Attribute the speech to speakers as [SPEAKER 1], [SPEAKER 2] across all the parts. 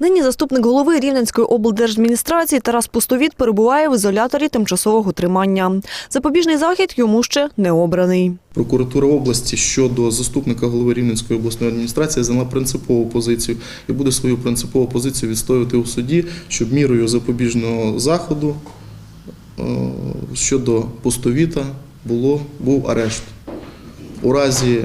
[SPEAKER 1] Нині заступник голови Рівненської облдержадміністрації Тарас Пустовіт перебуває в ізоляторі тимчасового тримання. Запобіжний захід йому ще не обраний.
[SPEAKER 2] Прокуратура області щодо заступника голови Рівненської обласної адміністрації зайняла принципову позицію і буде свою принципову позицію відстоювати у суді, щоб мірою запобіжного заходу е, щодо пустовіта було був арешт. У разі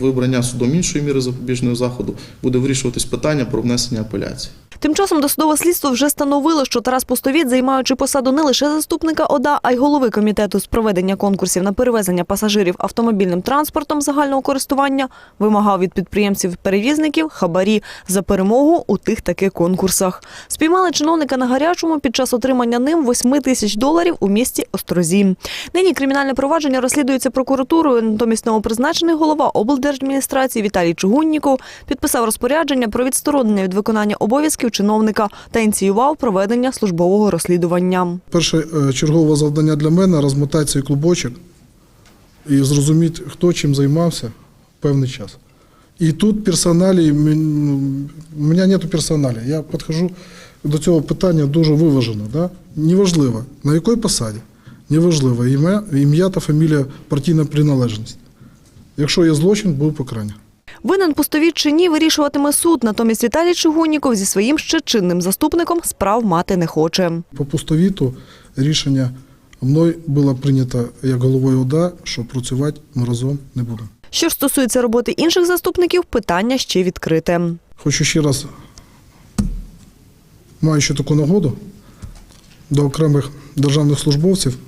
[SPEAKER 2] вибрання судом іншої міри запобіжного заходу буде вирішуватись питання про внесення апеляції.
[SPEAKER 1] Тим часом досудове слідство вже становило, що Тарас Пустовіт, займаючи посаду не лише заступника ОДА, а й голови комітету з проведення конкурсів на перевезення пасажирів автомобільним транспортом загального користування, вимагав від підприємців-перевізників хабарі за перемогу у тих таких конкурсах. Спіймали чиновника на гарячому під час отримання ним 8 тисяч доларів у місті Острозі. Нині кримінальне провадження розслідується прокуратурою. Натомість новопризначений голова облдержадміністрації Віталій Чугунніков підписав розпорядження про відсторонення від виконання обов'язків чиновника та ініціював проведення службового розслідування.
[SPEAKER 3] Перше е, чергове завдання для мене розмотати клубочок і зрозуміти, хто чим займався певний час. І тут персоналі, у мене немає персоналі. Я підходжу до цього питання дуже виважено. Да? Неважливо, на якій посаді, неважливо ім'я, ім'я та фамілія партійна приналежність. Якщо є злочин, був покарання.
[SPEAKER 1] Винен пустовіт чи ні, вирішуватиме суд. Натомість Віталій Чугунніков зі своїм ще чинним заступником справ мати не хоче.
[SPEAKER 3] По пустовіту рішення мною було прийнято як головою ОДА, що працювати ми разом не будемо.
[SPEAKER 1] Що ж стосується роботи інших заступників, питання ще відкрите.
[SPEAKER 3] Хочу ще раз, маючи таку нагоду, до окремих державних службовців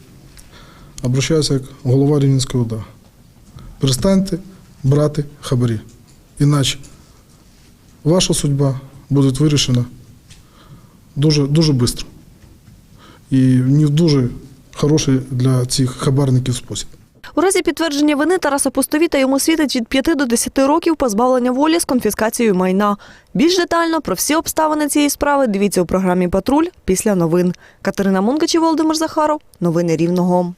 [SPEAKER 3] обращаюся як голова Рівненської ОДА. Перестаньте брати хабарі. Іначе ваша судьба буде вирішена дуже, дуже швидко. І не дуже хороший для цих хабарників спосіб.
[SPEAKER 1] У разі підтвердження вини Тараса Пустовіта йому світить від 5 до 10 років позбавлення волі з конфіскацією майна. Більш детально про всі обставини цієї справи дивіться у програмі Патруль після новин. Катерина Мункач і Володимир Захаров. Новини Рівного.